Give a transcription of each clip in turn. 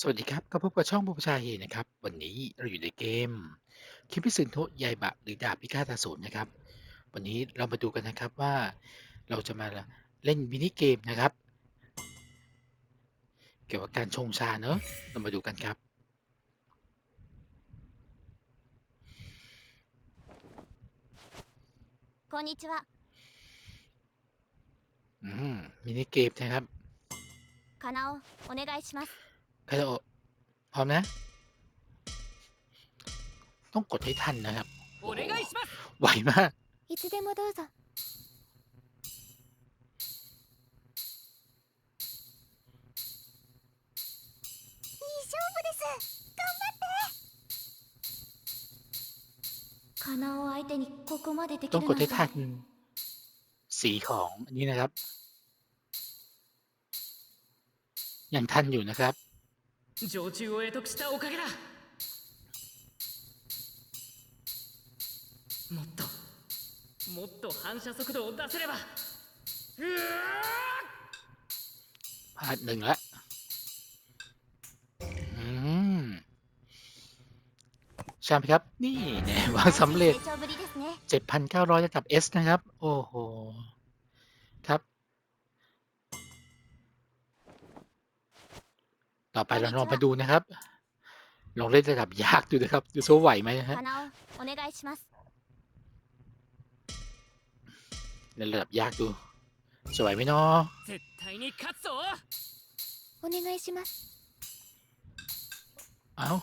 สวัสดีครับก็พบกับช่องภูมิชาเฮนะครับ วันนี้เราอยู่ในเกมคิมิสึโนะยายบะหรือดาบพิฆาตอสูรนะครับ วันนี้เรามาดูกันนะครับว่าเราจะมาเล่นมินิเกมนะครับ เกี่ยวกับการชงชาเนอะเรามาดูกันครับ こんにちは อืมมินิเกมนะครับ かなおお願いします กระโดพร้อมนะ ต้องกดให้ทันนะครับไวมากต้องกดให้ทันสีของอันนี้นะครับ ยังทันอยู่นะครับ 常駐を得得したおかげだもっともっと反射速度を出せればうわ พลาดหนึ่งละอืมใช่ไหมครับ นี่แน่ว่าสำเร็จ 成長ぶりですね 7,900ระดับ S นะครับ โอ้โห ต่อไปเราลองมาดูนะครับ ลองเล่นระดับยากดูนะครับ ดูโซไหวไหมนะฮะ かなおお願いします เล่นระดับยากดู สวยไหมเนาะ 絶対に勝つぞお願いします เอ้า いい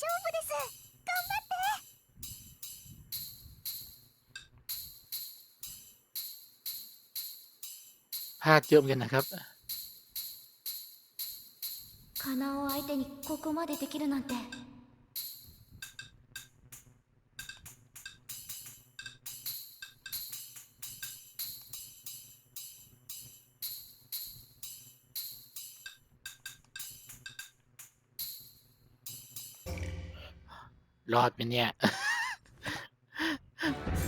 勝負です พลาดเยอะเหมือนกันนะครับ かなお相手にここまでできるなんて รอดไหมเนี่ย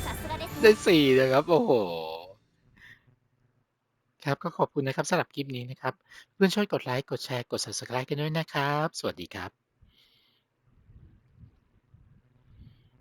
さすがです ได้ ね สี่นะครับ โอ้โห ครับ ก็ขอบคุณนะครับสำหรับคลิปนี้นะครับ เพื่อนช่วยกดไลค์ กดแชร์ กด subscribe กันด้วยนะครับ สวัสดีครับ